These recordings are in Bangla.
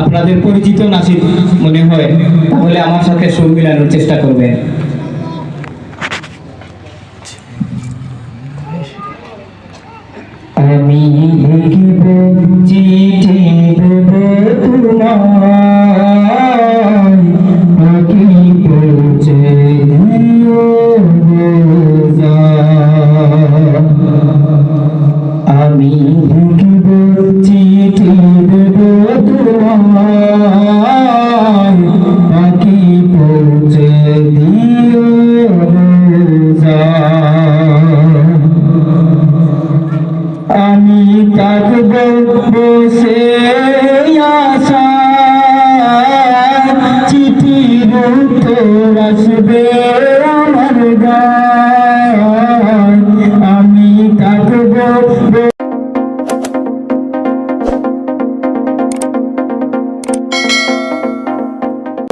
আপনাদের পরিচিত নাসির মনে হয় তাহলে আমার সাথে সুর মিলানোর চেষ্টা করবেন। আমি লিখিব তোমায় পৌঁছে রোজা। আমি থাকব বসে আশা চিঠির আসবে।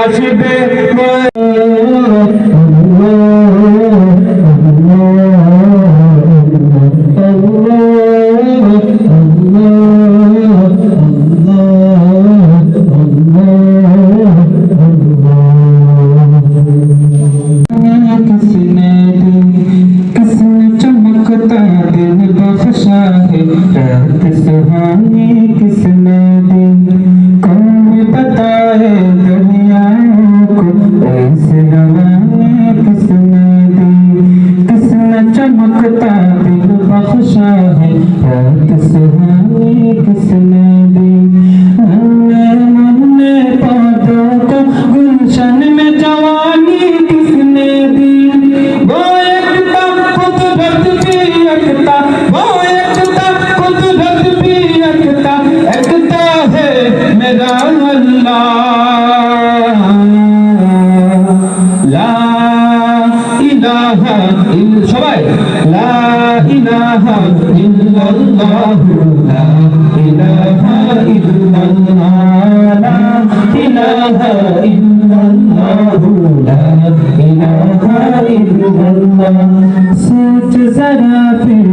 আসবে किसने किसने चमकता दिल बख्शा है रात सुहानी किसने किसने चमकता दिल बख्शा है रात सुहानी किसने ইলাহা ইল সবাই লা ইলাহা ইল্লাল্লাহ ফির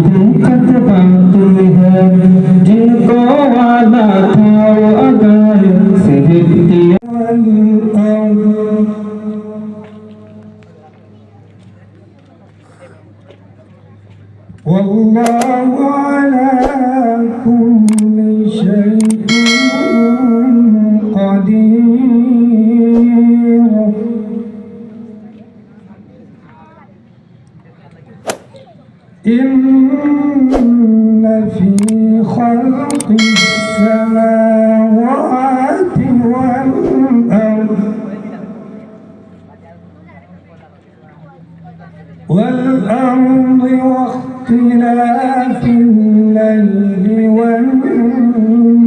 والله على كل شيء قدير. إن في خلق السماوات والأرض والأرض واختلاف الليل والنهار.